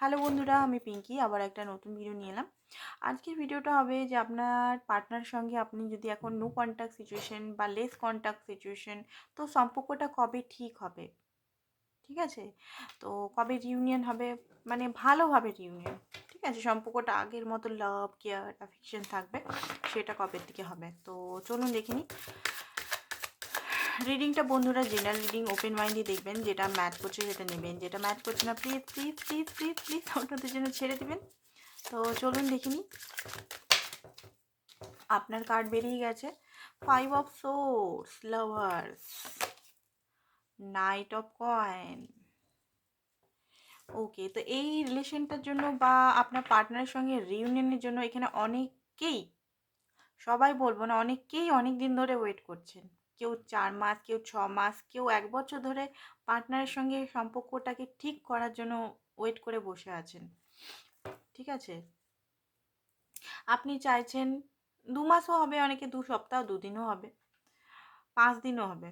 Hello বন্ধুরা, আমি পিঙ্কি, আবার একটা নতুন ভিডিও নিয়ে এলাম। আজকের ভিডিওটা হবে যে আপনার পার্টনার সঙ্গে আপনি যদি এখন নো কন্ট্যাক্ট সিচুয়েশন বা লেস কন্ট্যাক্ট সিচুয়েশন তো সম্পর্কটা কবে ঠিক হবে? ঠিক আছে? তো কবে রিউনিয়ন হবে? মানে ভালোভাবে রিউনিয়ন ঠিক আছে? সম্পর্কটা আগের মতো লাভ কেয়ার অ্যাফেকশন থাকবে, সেটা কবের দিকে হবে? তো চলুন দেখে নিই। রিডিংটা বন্ধুরা জেনারেল রিডিং ওপেন মাইন্ডই দেখবেন, যেটা ম্যাথ করছে সেটা নেবেন। যেটা ম্যাথ করছে না please please please please please অন্যদের জন্য ছেড়ে দিবেন। তো চলুন দেখিনি আপনার কার্ড বেরিয়ে গেছে। Five of swords lovers knight of coins okay তো এই রিলেশনটার জন্য বা আপনার পার্টনারের সঙ্গে রিউনিয়নের জন্য এখানে অনেকেই সবাই বলব না অনেকেই অনেক দিন ধরে ওয়েট করছেন। কেউ চার মাস, কেউ ছ মাস, কেউ এক বছর ধরে পার্টনারের সঙ্গে সম্পর্কটাকে ঠিক করার জন্য ওয়েট করে বসে আছেন। ঠিক আছে? আপনি চাইছেন দু মাসও হবে, অনেকে দু সপ্তাহ দুদিনও হবে, পাঁচ দিনও হবে।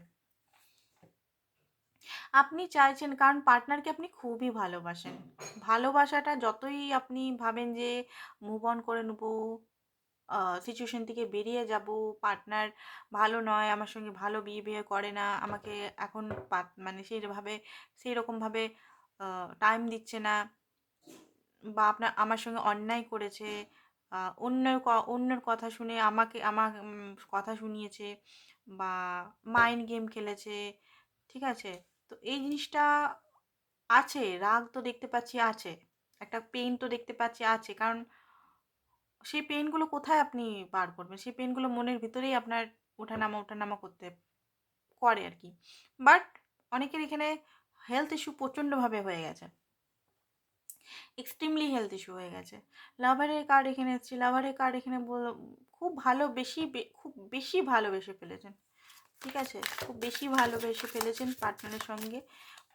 আপনি চাইছেন, কারণ পার্টনারকে আপনি খুবই ভালোবাসেন। ভালোবাসাটা যতই আপনি ভাবেন যে মুভ অন করে নেব সিচুয়েশন থেকে বেরিয়ে যাব। পার্টনার ভালো নয়, আমার সঙ্গে ভালো বিহেভিয়ার করে না, আমাকে এখন মানে সেইভাবে সেই রকমভাবে টাইম দিচ্ছে না। বা আপনার, আমার সঙ্গে অন্যায় করেছে অন্যের অন্যের কথা শুনে আমাকে আমার কথা শুনিয়েছে বা মাইন্ড গেম খেলেছে, ঠিক আছে? তো এই জিনিসটা আছে, রাগ তো দেখতে পাচ্ছি আছে, একটা পেইন তো দেখতে পাচ্ছি আছে। কারণ সেই পেনগুলো কোথায় আপনি পার করবেন? সেই পেনগুলো মনের ভিতরেই আপনার ওঠানামা ওঠানামা করতে করে আর কি বাট অনেকের এখানে হেলথ ইস্যু প্রচণ্ডভাবে হয়ে গেছে। এক্সট্রিমলি হেলথ ইস্যু হয়ে গেছে। লাভারের কার্ড এখানে এসেছে। লাভারের কার্ড এখানে খুব ভালো বেশি খুব বেশি ভালোবেসে ফেলেছেন। ঠিক আছে? খুব বেশি ভালোবেসে ফেলেছেন পার্টনারের সঙ্গে।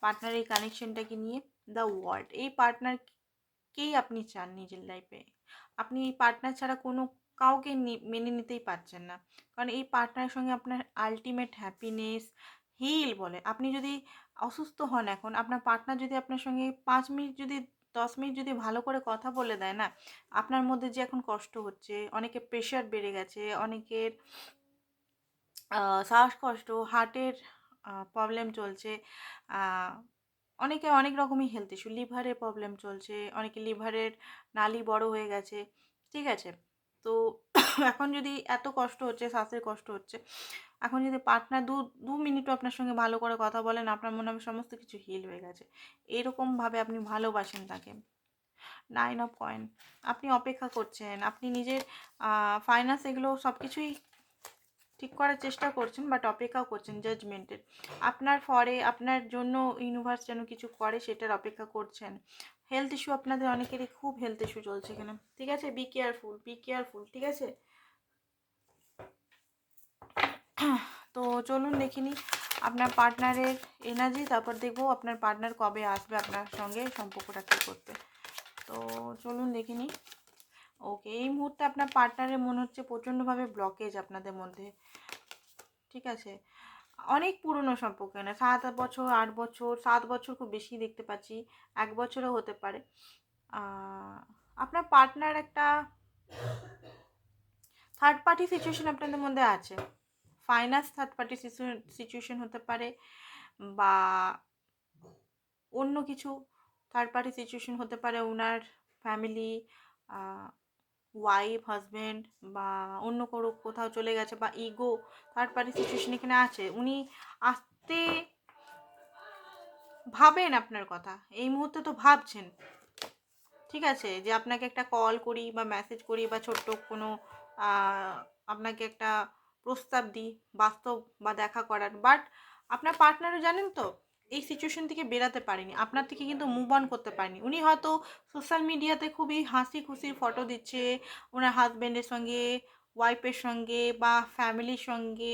পার্টনার এই কানেকশনটাকে নিয়ে দ্য ওয়ার্ল্ড এই পার্টনারকেই আপনি চান নিজের লাইফে আপনি এই পার্টনার ছাড়া কোনো কাউকে মেনে নিতেই পারছেন না। কারণ এই পার্টনারের সঙ্গে আপনার আলটিমেট হ্যাপিনেস হিল বলে। আপনি যদি অসুস্থ হন এখন, আপনার পার্টনার যদি আপনার সঙ্গে পাঁচ মিনিট যদি, দশ মিনিট যদি ভালো করে কথা বলে দেয় না, আপনার মধ্যে যে এখন কষ্ট হচ্ছে, অনেকে প্রেশার বেড়ে গেছে, অনেকের শ্বাসকষ্ট হার্টের প্রবলেম চলছে অনেকে অনেক রকমই হেলথ ইস্যু লিভারের প্রবলেম চলছে, অনেকে লিভারের নালি বড় হয়ে গেছে, ঠিক আছে? তো এখন যদি এত কষ্ট হচ্ছে, শ্বাসের কষ্ট হচ্ছে, এখন যদি পার্টনার দু দু মিনিটও আপনার সঙ্গে ভালো করে কথা বলেন, আপনার মনে হবে সমস্ত কিছু হিল হয়ে গেছে। এরকমভাবে আপনি ভালোবাসেন তাকে। নাইন অফ কয়েন আপনি অপেক্ষা করছেন, আপনি নিজের ফাইন্যান্স এগুলো সব কিছুই ঠিক করার চেষ্টা করছেন বাট অপেক্ষাও করছেন জাজমেন্টের আপনার ফরে আপনার জন্য ইউনিভার্স যেন কিছু করে সেটার অপেক্ষা করছেন। হেলথ ইস্যু আপনাদের অনেকেরই খুব হেলথ ইস্যু চলছে এখানে। ঠিক আছে? বি কেয়ারফুল বি কেয়ারফুল ঠিক আছে? তো চলুন দেখিনি আপনার পার্টনারের এনার্জি তারপর দেখব আপনার পার্টনার কবে আসবে আপনার সঙ্গে সম্পর্কটা কী করতে। তো চলুন দেখিনি ওকে এই মুহূর্তে আপনার পার্টনারের মনে হচ্ছে প্রচণ্ডভাবে ব্লকেজ আপনাদের মধ্যে। ঠিক আছে? অনেক পুরনো সম্পর্ক না সাত বছর, আট বছর, সাত বছর খুব বেশি দেখতে পাচ্ছি, এক বছরও হতে পারে। আপনার পার্টনার একটা থার্ড পার্টি সিচুয়েশন আপনাদের মধ্যে আছে? ফাইন্যান্স থার্ড পার্টি সিচুয়েশন হতে পারে বা অন্য কিছু থার্ড পার্টি সিচুয়েশন হতে পারে ওনার ফ্যামিলি ওয়াইফ হাজব্যান্ড বা অন্য কোনো কোথাও চলে গেছে বা ইগো থার্ড পার্টি সিচুয়েশন এখানে আছে, উনি আসতে ভাবেন আপনার কথা, এই মুহূর্তে তো ভাবছেন। ঠিক আছে? যে আপনাকে একটা কল করি বা মেসেজ করি বা ছোট্ট কোনো আপনাকে একটা প্রস্তাব দিই, বাস্তব বা দেখা করার। বাট আপনার পার্টনারও জানেন তো এই সিচুয়েশন থেকে বেরাতে পারেনি। আপনার থেকে কিন্তু মুভ অন করতে পারেনি। উনি হয়তো সোশ্যাল মিডিয়াতে খুবই হাসি খুশির ফটো দিচ্ছে, ওনার হাজব্যান্ডের সঙ্গে ওয়াইফের সঙ্গে বা ফ্যামিলির সঙ্গে।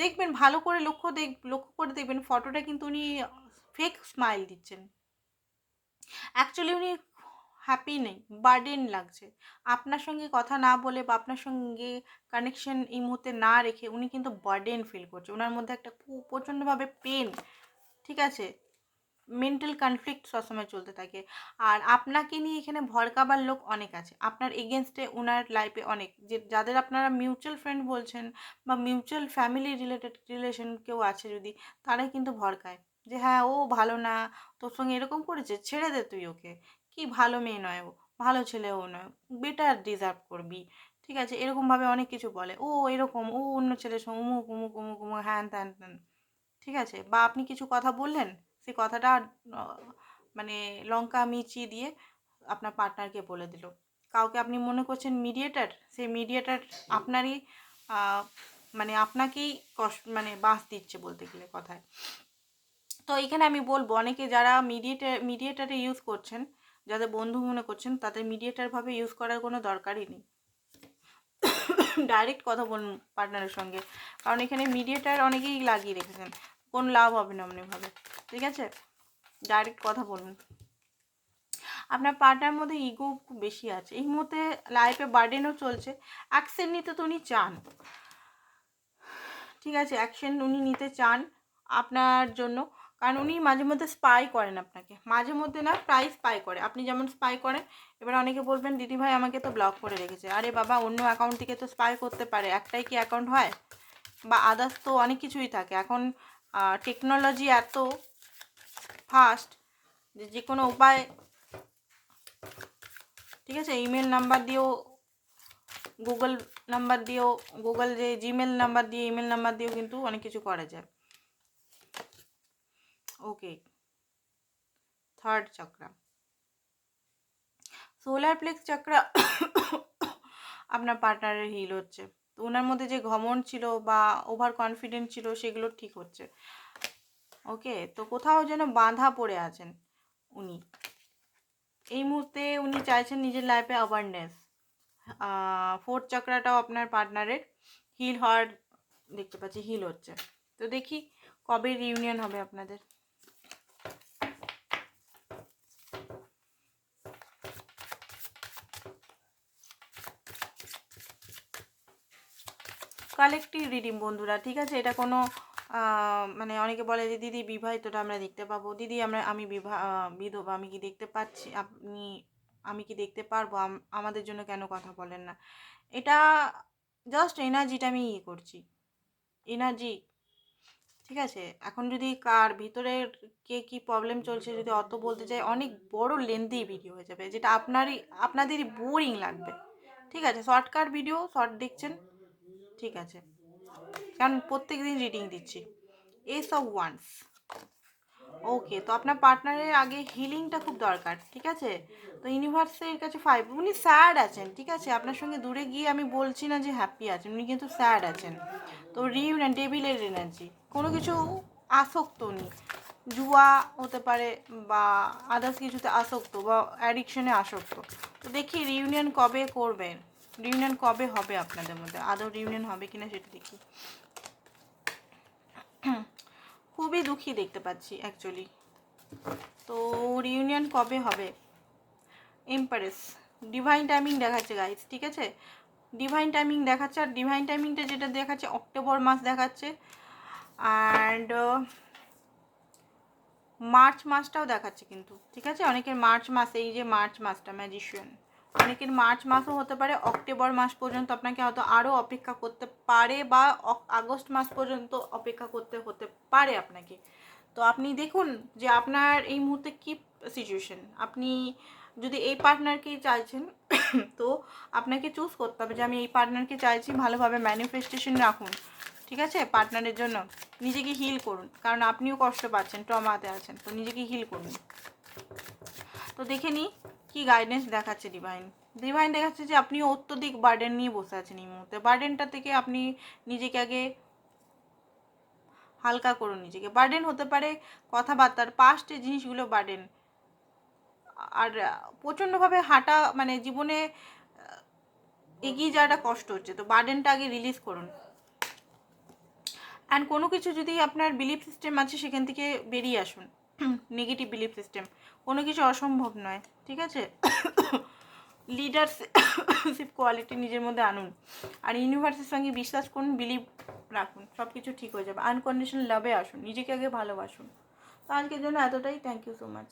দেখবেন, ভালো করে লক্ষ্য দেখ, লক্ষ্য করে দেখবেন ফটোটা কিন্তু উনি ফেক স্মাইল দিচ্ছেন। অ্যাকচুয়ালি উনি হ্যাপি নেই বার্ডেন লাগছে। আপনার সঙ্গে কথা না বলে বা আপনার সঙ্গে কানেকশন এই মুহূর্তে না রেখে উনি কিন্তু বার্ডেন ফিল করছে। ওনার মধ্যে একটা প্রচণ্ডভাবে পেন ঠিক আছে? মেন্টাল কনফ্লিক্ট সবসময় চলতে থাকে। আর আপনাকে নিয়ে এখানে ভরকাবার লোক অনেক আছে। আপনার এগেনস্টে ওনার লাইফে অনেক। যে, যাদের আপনারা মিউচুয়াল ফ্রেন্ড বলছেন বা মিউচুয়াল ফ্যামিলি রিলেটেড রিলেশন কেউ আছে যদি, তারাই কিন্তু ভরকায়। যে হ্যাঁ ও ভালো না, তোর সঙ্গে এরকম করেছে, ছেড়ে দে তুই ওকে। কি ভালো মেয়ে নয় ও, ভালো ছেলে ও নয় বেটার ডিজার্ভ করবি। ঠিক আছে? এরকমভাবে অনেক কিছু বলে, ও এরকম, ও অন্য ছেলের সঙ্গে, উমুক উমুক উমুক উমুক, হ্যান ত্যান ত্যান। ঠিক আছে? বা আপনি কিছু কথা বললেন? সে কথাটা মানে লঙ্কা মিচি দিয়ে আপনার পার্টনারকে বলে দিল। কাউকে আপনি মনে করছেন মিডিয়েটার সেই মিডিয়েটার আপনারই মানে আপনাকেই কষ্ট মানে বাস দিচ্ছে বলতে গেলে কথায়। তো এখানে আমি বলব, অনেকে যারা মিডিয়েটার মিডিয়েটারে ইউজ করছেন যাদের বন্ধু মনে করছেন, তাদের মিডিয়েটারভাবে ইউজ করার কোনো দরকারই নেই। ডাইরেক্ট কথা বলুন পার্টনারের সঙ্গে। কারণ এখানে মিডিয়েটার অনেকেই লাগিয়ে রেখেছেন। কোন লাভ হবে না এমনিভাবে ঠিক আছে? ডাইরেক্ট কথা বলুন। আপনার পার্টনার মধ্যে ইগো খুব বেশি আছে। এই মুহূর্তে লাইফে বার্ডেনও চলছে। অ্যাকশন নিতে তো উনি চান। ঠিক আছে? অ্যাকশন উনি নিতে চান আপনার জন্য। কারণ উনি মাঝে মধ্যে স্পাই করেন আপনাকে। মাঝে মধ্যে না, প্রায় স্পাই করে। আপনি যেমন স্পাই করেন, এবার অনেকে বলবেন, দিদি ভাই, আমাকে তো ব্লক করে রেখেছে। আরে বাবা, অন্য অ্যাকাউন্ট থেকে তো স্পাই করতে পারে। একটাই কি অ্যাকাউন্ট হয়? বা আদার্স তো অনেক কিছুই থাকে। এখন টেকনোলজি এত ফাস্ট যে যে কোনো উপায় ঠিক আছে? ইমেল নাম্বার দিয়েও গুগল নাম্বার দিয়েও গুগল যে জিমেল নাম্বার দিয়ে ইমেল নাম্বার দিয়েও কিন্তু অনেক কিছু করা যায়। Okay third chakra solar plexus chakra আপনার পার্টনারের হিল হচ্ছে। তো ওনার মধ্যে যে ঘমন ছিল বা ওভার কনফিডেন্ট ছিল সেগুলো ঠিক হচ্ছে। ওকে তো কোথাও যেন বাঁধা পড়ে আছেন উনি। এই মুহূর্তে উনি চাইছেন নিজের লাইফে অ্যাওয়ারনেস ফোর্থ চক্রাটাও আপনার পার্টনারের হিল হওয়ার দেখতে পাচ্ছি হিল হচ্ছে। তো দেখি কবে রিউনিয়ন হবে আপনাদের। কালেক্টিভ রিডিং বন্ধুরা, ঠিক আছে? এটা কোনো মানে অনেকে বলে যে, দিদি বিবাহিতটা আমরা দেখতে পাবো। দিদি, আমরা, আমি বিবাহ বিধবা, আমি কি দেখতে পাচ্ছি? আপনি, আমি কি দেখতে পারব? আম- আমাদের জন্য কেন কথা বলেন না? এটা জাস্ট এনার্জিটা আমি ইয়ে করছি। এনার্জি ঠিক আছে? এখন যদি কার ভিতরের কে কি প্রবলেম চলছে যদি অত বলতে চাই অনেক বড় লেন্দি ভিডিও হয়ে যাবে, যেটা আপনারই, আপনাদেরই বোরিং লাগবে। ঠিক আছে? শর্টকাট ভিডিও শর্ট দেখছেন ঠিক আছে। কারণ প্রত্যেক দিন রিডিং দিচ্ছি। এস অফ ওয়ান্স ওকে তো আপনার পার্টনারের আগে হিলিংটা খুব দরকার, ঠিক আছে? তো ইউনিভার্সের কাছে ফাইভ উনি স্যাড আছেন, ঠিক আছে? আপনার সঙ্গে দূরে গিয়ে আমি বলছি না যে হ্যাপি আছেন, উনি কিন্তু স্যাড আছেন। তো রিউনিয়ন টেবিলের এনার্জি কোনো কিছু আসক্ত উনি জুয়া হতে পারে বা আদার্স কিছুতে আসক্ত বা অ্যাডিকশনে আসক্ত। তো দেখি রিউনিয়ন কবে করবেন। রিউনিয়ন কবে হবে আপনাদের মধ্যে? আদৌ রিউনিয়ন হবে কিনা সেটা দেখি। খুবই দুঃখী দেখতে পাচ্ছি অ্যাকচুয়ালি তো রিউনিয়ন কবে হবে? এম্পারেস ডিভাইন টাইমিং দেখাচ্ছে গাইস ঠিক আছে? ডিভাইন টাইমিং দেখাচ্ছে, আর ডিভাইন টাইমিংটা যেটা দেখাচ্ছে অক্টোবর মাস দেখাচ্ছে অ্যান্ড মার্চ মাসটাও দেখাচ্ছে কিন্তু, ঠিক আছে? অনেকের মার্চ মাস, এই যে মার্চ মাসটা ম্যাজিশিয়ান অনেকের মার্চ মাসও হতে পারে, অক্টোবর মাস পর্যন্ত আপনাকে হয়তো আরও অপেক্ষা করতে পারে বা আগস্ট মাস পর্যন্ত অপেক্ষা করতে হতে পারে আপনাকে। তো আপনি দেখুন যে আপনার এই মুহূর্তে কী সিচুয়েশন আপনি যদি এই পার্টনারকেই চাইছেন, তো আপনাকে চুজ করতে হবে যে আমি এই পার্টনারকে চাইছি, ভালোভাবে ম্যানিফেস্টেশন রাখুন, ঠিক আছে? পার্টনারের জন্য। নিজেকে হিল করুন, কারণ আপনিও কষ্ট পাচ্ছেন ট্রমাতে আছেন, তো নিজেকে হিল করুন। তো দেখে নিই কি গাইডেন্স দেখাচ্ছে ডিভাইন ডিভাইন দেখাচ্ছে যে আপনি অত্যধিক বার্ডেন নিয়ে বসে আছেন এই মুহূর্তে। বার্ডেনটা থেকে আপনি নিজেকে আগে হালকা করুন নিজেকে। বার্ডেন হতে পারে কথাবার্তার পাস্টের জিনিসগুলো বার্ডেন আর প্রচণ্ডভাবে হাঁটা মানে জীবনে এগিয়ে যাওয়াটা কষ্ট হচ্ছে। তো বার্ডেনটা আগে রিলিজ করুন। অ্যান্ড কোনো কিছু যদি আপনার বিলিফ সিস্টেম আছে, সেখান থেকে বেরিয়ে আসুন। নেগেটিভ বিলিফ সিস্টেম কোনো কিছু অসম্ভব নয়, ঠিক আছে? লিডারশিপ কোয়ালিটি নিজের মধ্যে আনুন। আর ইউনিভার্সের সঙ্গে বিশ্বাস করুন বিলিভ রাখুন সব কিছু ঠিক হয়ে যাবে। আনকন্ডিশনাল লাভে আসুন, নিজেকে আগে ভালোবাসুন। তো আজকের জন্য এতটাই। Thank you so much